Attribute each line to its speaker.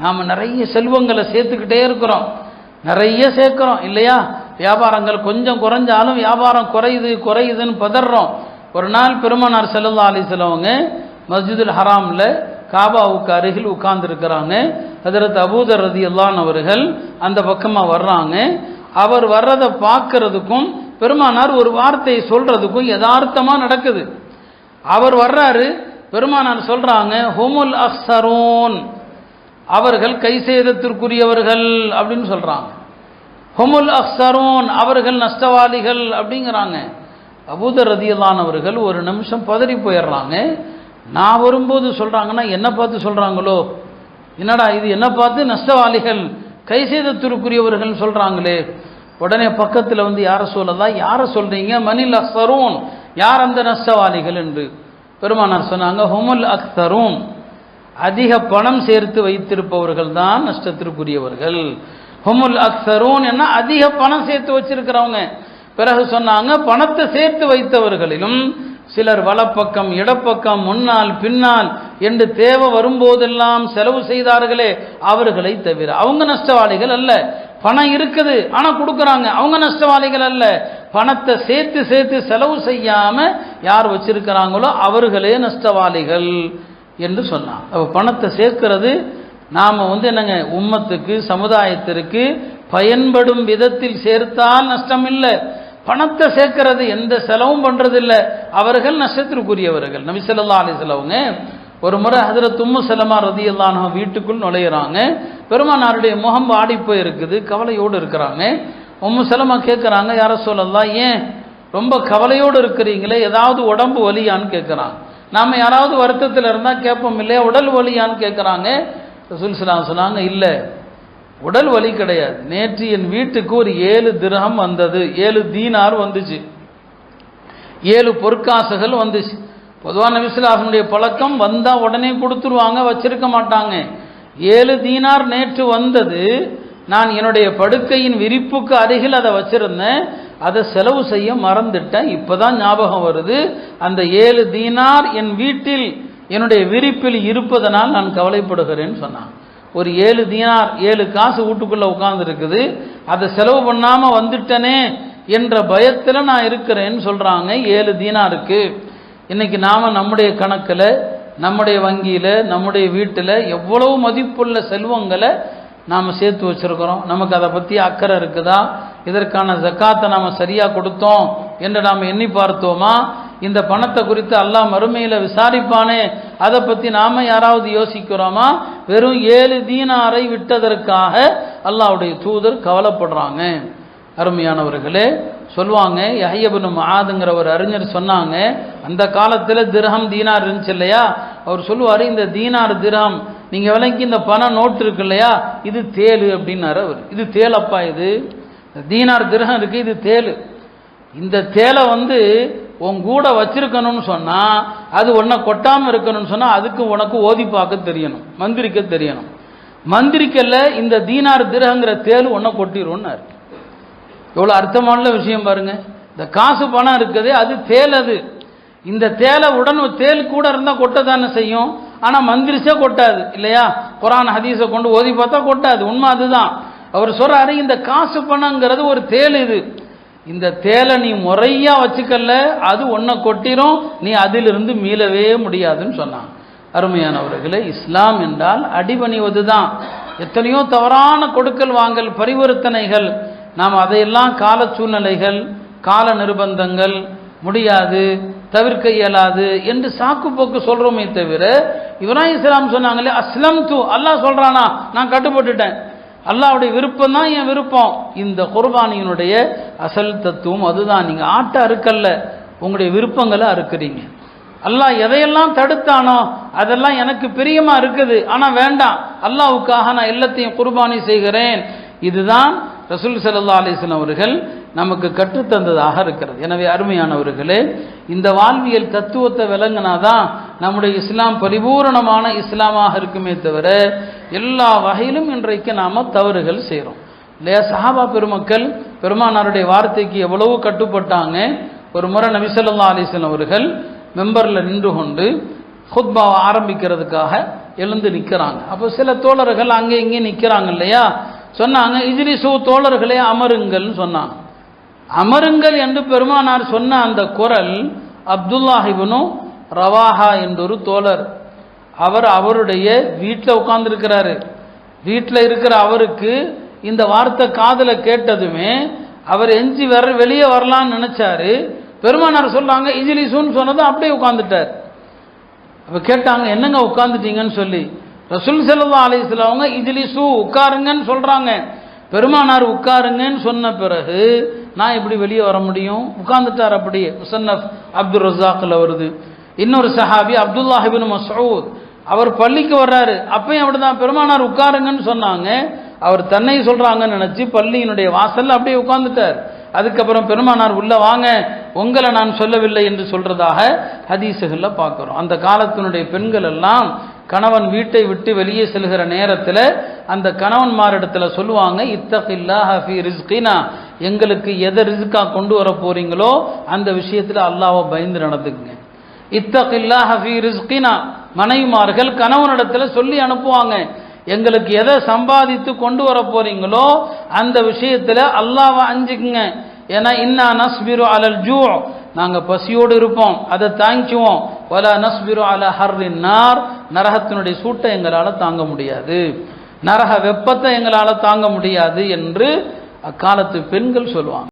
Speaker 1: நாம் நிறைய செல்வங்களை சேர்த்துக்கிட்டே இருக்கிறோம். நிறைய சேர்க்குறோம் இல்லையா? வியாபாரங்கள் கொஞ்சம் குறைஞ்சாலும் வியாபாரம் குறையுது குறையுதுன்னு பதறோம். ஒரு நாள் பெருமானார் செல்லல்லா செல்லவங்க மஸ்ஜிதுல் ஹராமில் காபாவுக்கு அருகில் உட்கார்ந்துருக்கிறாங்க. ஹதரத் அபூதர் ரதி அவர்கள் அந்த பக்கமாக வர்றாங்க. அவர் வர்றதை பார்க்கறதுக்கும் பெருமானார் ஒரு வார்த்தையை சொல்கிறதுக்கும் யதார்த்தமாக நடக்குது. அவர் வர்றாரு பெருமானார் சொல்கிறாங்க ஹுமுல் அக்ஸரூன். அவர்கள் கை சேதத்திற்குரியவர்கள் அப்படின்னு சொல்கிறாங்க ஹொமுல் அக்சரோன் அவர்கள் நஷ்டவாளிகள் அப்படிங்கிறாங்க. அபூதர் ரதியல்லான் ஒரு நிமிஷம் பதறி போயிடுறாங்க. நான் வரும்போது சொல்கிறாங்கன்னா என்ன பார்த்து சொல்கிறாங்களோ என்னடா இது என்ன பார்த்து? நஷ்டவாளிகள் கை செய்தத்திற்குரியவர்கள் சொல்கிறாங்களே உடனே பக்கத்தில் வந்து யாரை சொல்லதா? யாரை சொல்கிறீங்க மனில் அக்தரூன் யார் அந்த நஷ்டவாளிகள்? என்று. பெருமானார் சொன்னாங்க ஹொமுல் அக்தரூன் அதிக பணம் சேர்த்து வைத்திருப்பவர்கள் தான் நஷ்டத்திற்குரியவர்கள். ஹுமுல் அக்சரூன் என்ன அதிக பணம் சேர்த்து வச்சிருக்கிறவங்க. பிறகு சொன்னாங்க பணத்தை சேர்த்து வைத்தவர்களிலும் சிலர் வலப்பக்கம் இடப்பக்கம் முன்னால் பின்னால் என்று தேவை வரும்போதெல்லாம் செலவு செய்தார்களே அவர்களை தவிர. அவங்க நஷ்டவாளிகள் அல்ல. பணம் இருக்குது ஆனால் கொடுக்குறாங்க. அவங்க நஷ்டவாளிகள் அல்ல. பணத்தை சேர்த்து சேர்த்து செலவு செய்யாம யார் வச்சிருக்கிறாங்களோ அவர்களே நஷ்டவாளிகள். என்று சொன்னான். அப்போ பணத்தை சேர்க்கிறது நாம் வந்து என்னங்க உம்மத்துக்கு சமுதாயத்திற்கு பயன்படும் விதத்தில் சேர்த்தால் நஷ்டம் இல்லை. பணத்தை சேர்க்கிறது எந்த செலவும் பண்ணுறதில்லை அவர்கள் நஷ்டத்திற்குரியவர்கள். நபிசல்லா ஸல்லல்லாஹு செலவுங்க ஒரு முறை ஹதரத் தும்மு செலமா ரதி ரதியல்லாஹு வீட்டுக்குள் நுழையிறாங்க. பெருமானாருடைய முகம் வாடி இருக்குது கவலையோடு இருக்கிறாங்க. உம்மு செலமா கேட்குறாங்க யார சொல்லலாம் ஏன் ரொம்ப கவலையோடு இருக்கிறீங்களே ஏதாவது உடம்பு வலியான்னு கேட்குறாங்க நாம் யாராவது வருத்தத்தில் இருந்தால் கேட்போம் இல்லையா உடல் வலியான்னு கேட்குறாங்க ரசூல் சலாம் சொன்னாங்க இல்லை உடல் வலி கிடையாது. நேற்று என் வீட்டுக்கு ஒரு ஏழு திரகம் வந்தது ஏழு தீனார் வந்துச்சு. ஏழு பொற்காசுகள் வந்துச்சு. பொதுவாக நபிசுலாசனுடைய பழக்கம் வந்தால் உடனே கொடுத்துருவாங்க வச்சிருக்க மாட்டாங்க. ஏழு தீனார் நேற்று வந்தது நான் என்னுடைய படுக்கையின் விரிப்புக்கு அருகில் அதை வச்சிருந்தேன். அதை செலவு செய்ய மறந்துட்டேன். இப்போதான் ஞாபகம் வருது. அந்த ஏழு தீனார் என் வீட்டில் என்னுடைய விரிப்பில் இருப்பதனால் நான் கவலைப்படுகிறேன்னு சொன்னான். ஒரு ஏழு தீனார் ஏழு காசு வீட்டுக்குள்ளே உட்காந்துருக்குது அதை செலவு பண்ணாமல் வந்துட்டனே என்ற பயத்தில் நான் இருக்கிறேன்னு சொல்கிறாங்க ஏழு தீனாருக்கு. இன்னைக்கு நாம் நம்முடைய கணக்கில் நம்முடைய வங்கியில் நம்முடைய வீட்டில் எவ்வளவு மதிப்புள்ள செல்வங்களை நாம் சேர்த்து வச்சிருக்கிறோம். நமக்கு அதை பற்றி அக்கறை இருக்குதா? இதற்கான ஜக்காத்தை நாம் சரியாக கொடுத்தோம் என்று நாம் எண்ணி பார்த்தோமா? இந்த பணத்தை குறித்து அல்லாஹ் மறுமையில் விசாரிப்பானே. அதை பற்றி நாம் யாராவது யோசிக்கிறோமா? வெறும் ஏழு தீனாரை விட்டதற்காக அல்லாவுடைய தூதர் கவலைப்படுறாங்க. அருமையானவர்களே சொல்லுவாங்க யஹ்யபுன் மகாதுங்கிற ஒரு அறிஞர் சொன்னாங்க அந்த காலத்தில் திரகம் தீனார் இருந்துச்சு இல்லையா? அவர் சொல்லுவார் இந்த தீனார் திரகம் நீங்கள் விலைக்கு இந்த பணம் நோட்டு இருக்கு இல்லையா? இது தேலு அப்படின்னாரு அவர். இது தேலப்பா இது. தீனார் கிரகம் இருக்கு இது தேலு. இந்த தேலை வந்து உன் கூட வச்சிருக்கணும்னு சொன்னால் அது உன்னை கொட்டாமல் இருக்கணும்னு சொன்னால் அதுக்கு உனக்கு ஓதி பார்க்க தெரியணும் மந்திரிக்க தெரியணும். மந்திரிக்கல்ல இந்த தீனார் திரகங்கிற தேல் உன்னை கொட்டிடும்னாரு எவ்வளோ அர்த்தமான விஷயம் பாருங்க. இந்த காசு பணம் இருக்குது அது தேல் அது. இந்த தேலை உடன் தேல் கூட இருந்தால் கொட்ட தானே செய்யும். ஆனால் மந்திரிச்சே கொட்டாது இல்லையா? குரான் ஹதீஸை கொண்டு ஓதி பார்த்தா கொட்டாது. உண்மை அதுதான். அவர் சொல்கிறாரு இந்த காசு பணங்கிறது ஒரு தேல் இது. இந்த தேலை நீ முறையா வச்சுக்கல அது ஒன்றை கொட்டிரும் நீ அதிலிருந்து மீளவே முடியாதுன்னு சொன்னான். அருமையானவர்களே இஸ்லாம் என்றால் அடிபணிவது தான் எத்தனையோ தவறான கொடுக்கல் வாங்கல் பரிவர்த்தனைகள். நாம் அதையெல்லாம் கால சூழ்நிலைகள் கால நிர்பந்தங்கள் முடியாது தவிர்க்க இயலாது என்று சாக்கு போக்கு சொல்றோமே தவிர இப்ராஹிம் இஸ்லாம் சொன்னாங்களே அஸ்லம் தூ அல்லாஹ் சொல்றானா நான் கட்டுப்பட்டுட்டேன். அல்லாவுடைய விருப்பம் தான் என் விருப்பம். இந்த குர்பானியினுடைய அசல் தத்துவம் அதுதான். நீங்க ஆட்ட அறுக்கல்ல உங்களுடைய விருப்பங்களை அறுக்கிறீங்க அல்லாஹ் எதையெல்லாம் தடுத்தானோ அதெல்லாம் எனக்கு பிரியமா இருக்குது. ஆனா வேண்டாம் அல்லாவுக்காக நான் எல்லாத்தையும் குர்பானி செய்கிறேன். இதுதான் ரசூல் சல்லா அலிஸ்லாம் அவர்கள் நமக்கு கற்றுத்தந்ததாக இருக்கிறது. எனவே அருமையானவர்களே இந்த வாழ்வியல் தத்துவத்தை விளங்கினாதான் நம்முடைய இஸ்லாம் பரிபூரணமான இஸ்லாமாக இருக்குமே தவிர எல்லா வகையிலும் இன்றைக்கு நாம் தவறுகள் செய்கிறோம் இல்லையா? சஹாபா பெருமக்கள் பெருமானாருடைய வார்த்தைக்கு எவ்வளவு கட்டுப்பட்டாங்க? ஒரு முறை நபிசல்லா அலிஸ்லாம் அவர்கள் மெம்பரில் நின்று கொண்டு ஹுத்பாவை ஆரம்பிக்கிறதுக்காக எழுந்து நிற்கிறாங்க அப்போ சில தோழர்கள் அங்கே இங்கே நிற்கிறாங்க இல்லையா? சொன்னாங்க இஜ்லிசு தோழர்களே அமருங்கள்னு சொன்னாங்க. அமருங்கள் என்று பெருமானார் சொன்ன அந்த குரல் அப்துல்லாஹிபனும் ரவாஹா என்றொரு தோழர். அவர் அவருடைய வீட்டில் உட்கார்ந்துருக்கிறாரு. வீட்டில் இருக்கிற அவருக்கு இந்த வார்த்தை காதில் கேட்டதுமே அவர் எஞ்சி வர வெளியே வரலான்னு நினைச்சாரு. பெருமானார் சொல்றாங்க இஜிலிசுன்னு சொன்னதும் அப்படியே உட்காந்துட்டார் அப்போ கேட்டாங்க என்னங்க உட்காந்துட்டீங்கன்னு சொல்லி? ரசூல் செல்லா அலிஸ்லாம் அவங்க இஜிலிசு உட்காருங்கன்னு சொல்றாங்க. பெருமானார் உட்காருங்கன்னு சொன்ன பிறகு நான் எப்படி வெளியே வர முடியும்? உட்கார்ந்துட்டார் அப்படியே. முசன்னஃப் அப்துல் ரசாக்கில் வருது. இன்னொரு சஹாபி அப்துல்லாஹிபின் மசூத். அவர் பள்ளிக்கு வர்றாரு. அப்பயும் அப்படிதான். பெருமானார் உட்காருங்கன்னு சொன்னாங்க. அவர் தன்னை சொல்றாங்கன்னு நினைச்சு பள்ளியினுடைய வாசல்ல அப்படியே உட்கார்ந்துட்டார். அதுக்கப்புறம் பெருமானார் உள்ள வாங்க. உங்களை நான் சொல்லவில்லை என்று சொல்றதாக ஹதீசுகள்ல பார்க்கிறோம். அந்த காலத்தினுடைய பெண்கள் எல்லாம் கணவன் வீட்டை விட்டு வெளியே செல்கிற நேரத்தில் அந்த கணவன்மாரிடத்துல சொல்லுவாங்க இத்தகில்லா ஹஃபி ரிஸ்கினா. எங்களுக்கு எதை ரிஸ்கா கொண்டு வர போறீங்களோ அந்த விஷயத்துல அல்லாவை பயந்து நடந்துக்குங்க. இத்தகில்லா ஹஃபி ரிஸ்கினா. மனைவிமார்கள் கணவனிடத்துல சொல்லி அனுப்புவாங்க எங்களுக்கு எதை சம்பாதித்து கொண்டு வர போறீங்களோ அந்த விஷயத்துல அல்லாவை அஞ்சுக்குங்க. ஏன்னா இன்னா நஸ்பிரு அலல் ஜூ. நாங்க பசியோடு இருப்போம் அதை தாங்கிக்குவோம். ஒலா நஸ்பிரு அல ஹர்ரின் நார். நரகத்தினுடைய சூட்டை எங்களால் தாங்க முடியாது. நரக வெப்பத்தை எங்களால் தாங்க முடியாது என்று அக்காலத்து பெண்கள் சொல்லுவாங்க.